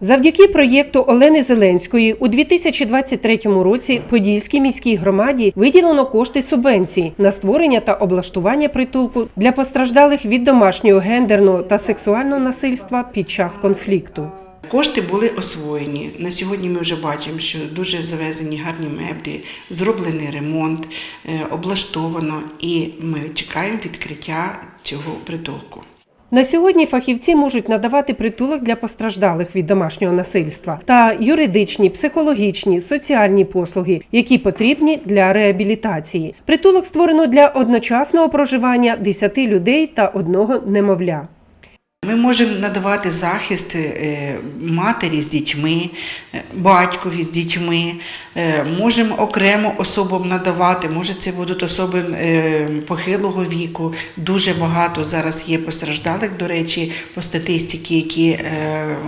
Завдяки проєкту Олени Зеленської у 2023 році Подільській міській громаді виділено кошти субвенції на створення та облаштування притулку для постраждалих від домашнього гендерного та сексуального насильства під час конфлікту. Кошти були освоєні. На сьогодні ми вже бачимо, що дуже завезені гарні меблі, зроблений ремонт, е, облаштовано, і ми чекаємо відкриття цього притулку. На сьогодні фахівці можуть надавати притулок для постраждалих від домашнього насильства та юридичні, психологічні, соціальні послуги, які потрібні для реабілітації. Притулок створено для одночасного проживання 10 людей та одного немовля. Ми можемо надавати захист е, матері з дітьми, е, батькові з дітьми, е, можемо окремо особам надавати. Може, це будуть особи похилого віку. Дуже багато зараз є постраждалих, до речі, по статистиці, які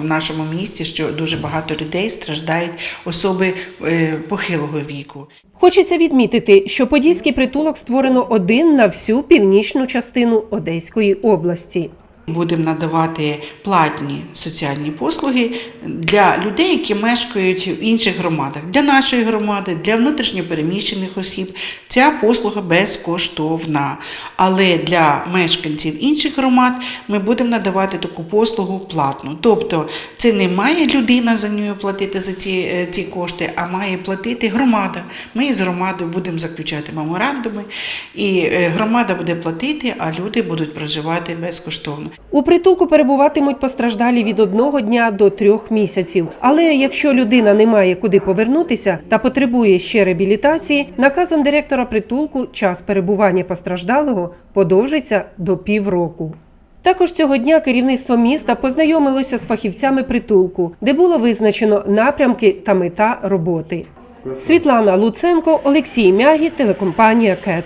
в нашому місті, що дуже багато людей страждають особи похилого віку. Хочеться відмітити, що подільський притулок створено один на всю північну частину Одеської області. Будемо надавати платні соціальні послуги для людей, які мешкають в інших громадах. Для нашої громади, для внутрішньопереміщених осіб ця послуга безкоштовна. Але для мешканців інших громад ми будемо надавати таку послугу платну. Тобто це не має людина за нею платити за ці, е, ці кошти, а має платити громада. Ми з громадою будемо заключати меморандуми, і е, громада буде платити, а люди будуть проживати безкоштовно. У притулку перебуватимуть постраждалі від одного дня до трьох місяців. Але якщо людина не має куди повернутися та потребує ще реабілітації, наказом директора притулку час перебування постраждалого подовжиться до півроку. Також цього дня керівництво міста познайомилося з фахівцями притулку, де було визначено напрямки та мета роботи. Світлана Луценко, Олексій Мягі, телекомпанія КЕТ.